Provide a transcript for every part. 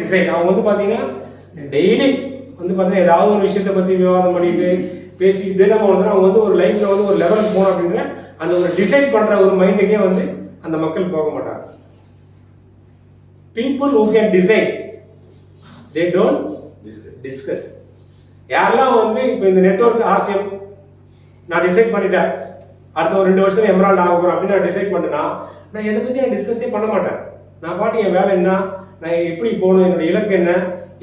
Design அவங்க வந்து பார்த்தீங்கன்னா டெய்லி வந்து பார்த்தீங்கன்னா ஏதாவது ஒரு விஷயத்தை பற்றி விவாதம் பண்ணிட்டு பேசிக்கிட்டே தான் போனது அவங்க வந்து ஒரு லைஃப்பில் வந்து ஒரு லெவலுக்கு போகணும் அப்படின்னா அந்த ஒரு டிசைட் பண்ணுற ஒரு மைண்டுக்கே வந்து அந்த மக்கள் போக மாட்டாங்க. People who can decide they don't discuss discuss யாரெல்லாம் வந்து இப்போ இந்த நெட்வொர்க் ஆர்சிஎம் நான் டிசைட் பண்ணிட்டேன். அடுத்த ஒரு ரெண்டு வருஷத்துல எம்ராய்டு ஆக போகிறேன் அப்படின்னு நான் டிசைட் பண்ணிட்டேன்னா நான் எதை பற்றி நான் டிஸ்கஸே பண்ண மாட்டேன். நான் பாட்டு என் வேலை என்ன? நான் எப்படி போகணும் என்னோட இலக்கு என்ன?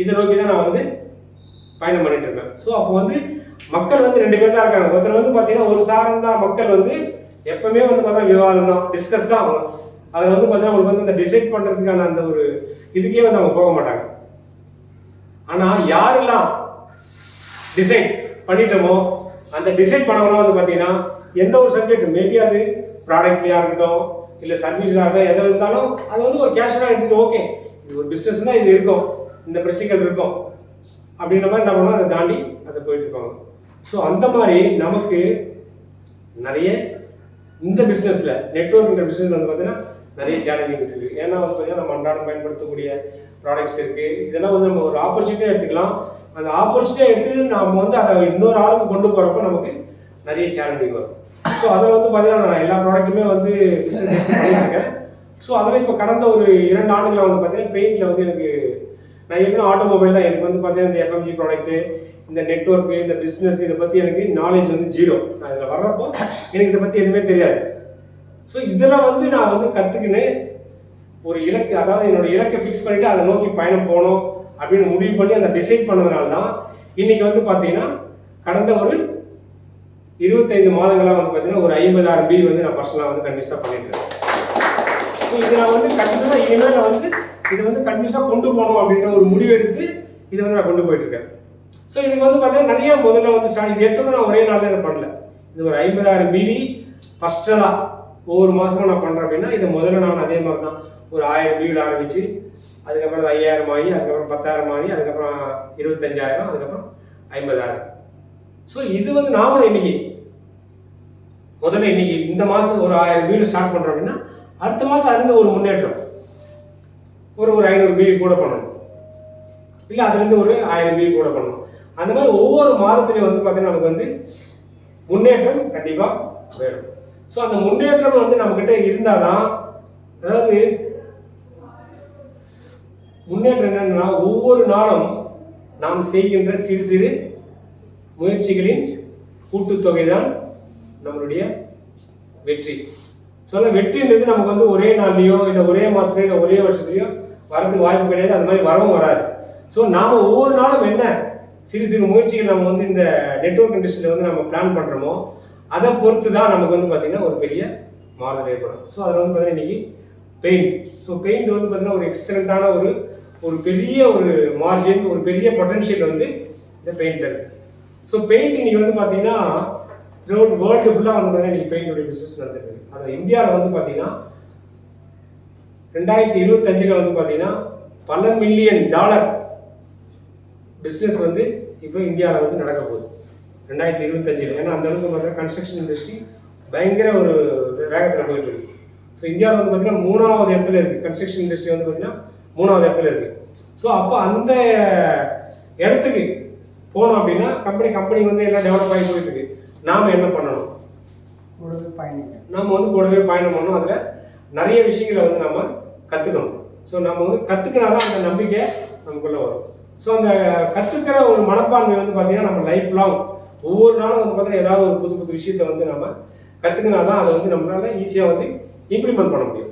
இதை நோக்கி தான் நான் வந்து பயணம் பண்ணிட்டு இருக்கேன். ஸோ அப்போ வந்து மக்கள் வந்து ரெண்டு பேர் தான் இருக்காங்க. ஒருத்தர் வந்து பார்த்தீங்கன்னா ஒரு சாரம் தான் மக்கள் வந்து எப்பவுமே வந்து பார்த்தா விவாதம் தான் டிஸ்கஸ் தான் அவங்க அதில் வந்து பார்த்தீங்கன்னா அவங்களுக்கு வந்து அந்த டிசைட் பண்ணுறதுக்கான அந்த ஒரு இதுக்கே வந்து அவங்க போக மாட்டாங்க. ஆனால் யாரெல்லாம் டிசைட் பண்ணிட்டோமோ அந்த டிசைட் பண்ணவங்களாம் வந்து பார்த்தீங்கன்னா எந்த ஒரு சப்ஜெக்ட் மேபி அது ப்ராடக்ட்லையாக இருக்கட்டும் இல்லை சர்வீஸாக இருக்கட்டும் எதை இருந்தாலும் அது வந்து ஒரு கேஷுவலாக எடுத்துகிட்டு ஓகே இது ஒரு பிஸ்னஸ்னா இது இருக்கும். இந்த பிரச்சனைகள் இருக்கும். அப்படின்ற மாதிரி என்ன அதை தாண்டி அதை போயிட்டு இருப்பாங்க ஸோ அந்த மாதிரி நமக்கு நிறைய இந்த பிஸ்னஸில் நெட்ஒர்க்குங்கிற பிஸ்னஸ் வந்து பார்த்தீங்கன்னா நிறைய சேலஞ்சிங்ஸ் இருக்குது ஏன்னா வந்து பார்த்தீங்கன்னா நம்ம அன்றாடம் பயன்படுத்தக்கூடிய ப்ராடக்ட்ஸ் இருக்குது இதெல்லாம் வந்து நம்ம ஒரு ஆப்பர்ச்சுனிட்டியாக எடுத்துக்கலாம். அந்த ஆப்பர்ச்சுனிட்டியாக எடுத்துட்டு நம்ம வந்து அதை இன்னொரு ஆளுக்கு கொண்டு போகிறப்ப நமக்கு நிறைய சேலஞ்சிங் வரும். ஸோ அதில் வந்து பார்த்தீங்கன்னா நான் எல்லா ப்ராடக்ட்டுமே வந்து பிஸ்னஸ் பண்ணியிருக்கேன் ஸோ அதில் இப்போ கடந்த ஒரு இரண்டு ஆண்டுகளாக வந்து பார்த்தீங்கன்னா பெயிண்டில் வந்து எனக்கு நான் ஏற்கனவே ஆட்டோமொபைல் தான். எனக்கு வந்து பார்த்தீங்கன்னா இந்த எஃப்எம்ஜி ப்ராடக்ட்டு இந்த நெட்ஒர்க்கு இந்த பிஸ்னஸ் இதை பற்றி எனக்கு நாலேஜ் வந்து ஜீரோ நான் இதில் வர்றப்போ எனக்கு இதை பற்றி எதுவுமே தெரியாது. ஸோ இதெல்லாம் வந்து நான் வந்து கற்றுக்கின்னு ஒரு இலக்கு அதாவது என்னோட இலக்கை ஃபிக்ஸ் பண்ணிவிட்டு அதை நோக்கி பயணம் போகணும் அப்படின்னு முடிவு பண்ணி அந்த டிசைட் பண்ணதுனால தான் இன்றைக்கி வந்து பார்த்தீங்கன்னா கடந்த ஒரு இருபத்தைந்து மாதங்களாக வந்து பார்த்தீங்கன்னா ஒரு ஐம்பதாயிரம் பி வந்து நான் பர்சனலாக வந்து கண்டிப்பாக பண்ணிட்டு இருக்கேன். ஸோ இதை நான் வந்து கண்டிப்பாக இனிமேல் நான் வந்து இதை வந்து கண்டிப்பாக கொண்டு போகணும் அப்படின்ற ஒரு முடிவு எடுத்து இதை வந்து நான் கொண்டு போயிட்டு இருக்கேன் ஸோ இதுக்கு வந்து பார்த்தீங்கன்னா நிறைய முதல்ல வந்து ஸ்டார்ட் இது எடுத்துக்கும் நான் ஒரே நாளில் இதை பண்ணல. இது ஒரு ஐம்பதாயிரம் பிவி ஃபஸ்ட்டலாக ஒவ்வொரு மாதமும் நான் பண்ணுறேன் அப்படின்னா இதை முதல்ல நான் அதே மாதிரி தான் ஒரு ஆயிரம் வீடு ஆரம்பித்து அதுக்கப்புறம் அது ஐயாயிரம் ஆகி அதுக்கப்புறம் பத்தாயிரம் ஆகி அதுக்கப்புறம் இருபத்தஞ்சாயிரம் அதுக்கப்புறம் ஐம்பதாயிரம். ஸோ இது வந்து நாமளும் இன்னைக்கு முதல்ல இன்னைக்கு இந்த மாதம் ஒரு ஆயிரம் வீடு ஸ்டார்ட் பண்ணுறோம் அப்படின்னா அடுத்த மாதம் அதுலேருந்து ஒரு முன்னேற்றம். ஒரு ஒரு ஐநூறு வீடு கூட பண்ணணும். இல்லை அதுலேருந்து ஒரு ஆயிரம் பிபி கூட பண்ணணும். அந்த மாதிரி ஒவ்வொரு மாதத்துலையும் வந்து பார்த்தீங்கன்னா நமக்கு வந்து முன்னேற்றம் கண்டிப்பாக வேணும். ஸோ அந்த முன்னேற்றம் வந்து நம்மக்கிட்ட இருந்தால் தான் அதாவது முன்னேற்றம் என்னன்னா ஒவ்வொரு நாளும் நாம் செய்கின்ற சிறு சிறு முயற்சிகளின் கூட்டுத்தொகை தான் நம்மளுடைய வெற்றி. சொல்ல வெற்றின்றது நமக்கு வந்து ஒரே நாள்லையோ இல்லை ஒரே மாதத்துலையோ இல்லை ஒரே வருஷத்துலையோ வரதுக்கு வாய்ப்பு கிடையாது. அந்த மாதிரி வரவும் வராது. ஸோ நாம் ஒவ்வொரு நாளும் என்ன சிறு சிறு முயற்சிகள் நம்ம வந்து இந்த நெட்வொர்க் இண்டஸ்ட்ரியில் வந்து நம்ம பிளான் பண்ணுறோமோ அதை பொறுத்து தான் நமக்கு வந்து பார்த்திங்கன்னா ஒரு பெரிய மாறுதல் ஏற்படும். ஸோ அதில் வந்து பார்த்தீங்கன்னா இன்றைக்கி பெயிண்ட் ஸோ பெயிண்ட் வந்து பார்த்தீங்கன்னா ஒரு எக்ஸலண்ட்டான ஒரு ஒரு பெரிய ஒரு மார்ஜின் ஒரு பெரிய பொட்டன்ஷியல் வந்து இந்த பெயிண்டில் இருக்குது ஸோ பெயிண்ட் இன்னைக்கு வந்து பார்த்தீங்கன்னா த்ரூஅவுட் வேர்ல்டு ஃபுல்லாக வந்து பார்த்தீங்கன்னா இன்றைக்கி பெயிண்டோட பிஸ்னஸ் நடந்துருக்கு அதில் இந்தியாவில் வந்து பார்த்தீங்கன்னா ரெண்டாயிரத்தி இருபத்தஞ்சில் வந்து பார்த்தீங்கன்னா பல மில்லியன் டாலர் பிஸ்னஸ் வந்து இப்போ இந்தியாவில் வந்து நடக்க போகுது. ரெண்டாயிரத்தி இருபத்தஞ்சில். ஏன்னா அந்த அளவுக்கு பார்த்தீங்கன்னா கன்ஸ்ட்ரக்ஷன் இண்டஸ்ட்ரி பயங்கர ஒரு வேகத்தில் போயிட்டு இருக்கு. ஸோ இந்தியாவில் வந்து பார்த்தீங்கன்னா மூணாவது இடத்துல இருக்குது கன்ஸ்ட்ரக்ஷன் இண்டஸ்ட்ரி வந்து பார்த்தீங்கன்னா மூணாவது இடத்துல இருக்குது ஸோ அப்போ அந்த இடத்துக்கு போனோம் அப்படின்னா கம்பெனி கம்பெனி வந்து எல்லாம் டெவலப் ஆகி போயிட்டு இருக்கு. நாம் என்ன பண்ணணும்? கூடவே பயணிங்க நம்ம வந்து கூடவே பயணம் பண்ணணும். அதில் நிறைய விஷயங்களை வந்து நம்ம கற்றுக்கணும் ஸோ நம்ம வந்து கற்றுக்கினா தான் அந்த நம்பிக்கை நமக்குள்ளே வரும். ஸோ அந்த கற்றுக்கிற ஒரு மனப்பான்மை வந்து பார்த்தீங்கன்னா நம்ம லைஃப் லாங் ஒவ்வொரு நாளும் வந்து பார்த்தீங்கன்னா ஏதாவது ஒரு புது புது விஷயத்தை வந்து நம்ம கற்றுக்கினா தான் அதை வந்து நம்மளால ஈஸியாக வந்து இம்ப்ளிமெண்ட் பண்ண முடியும்.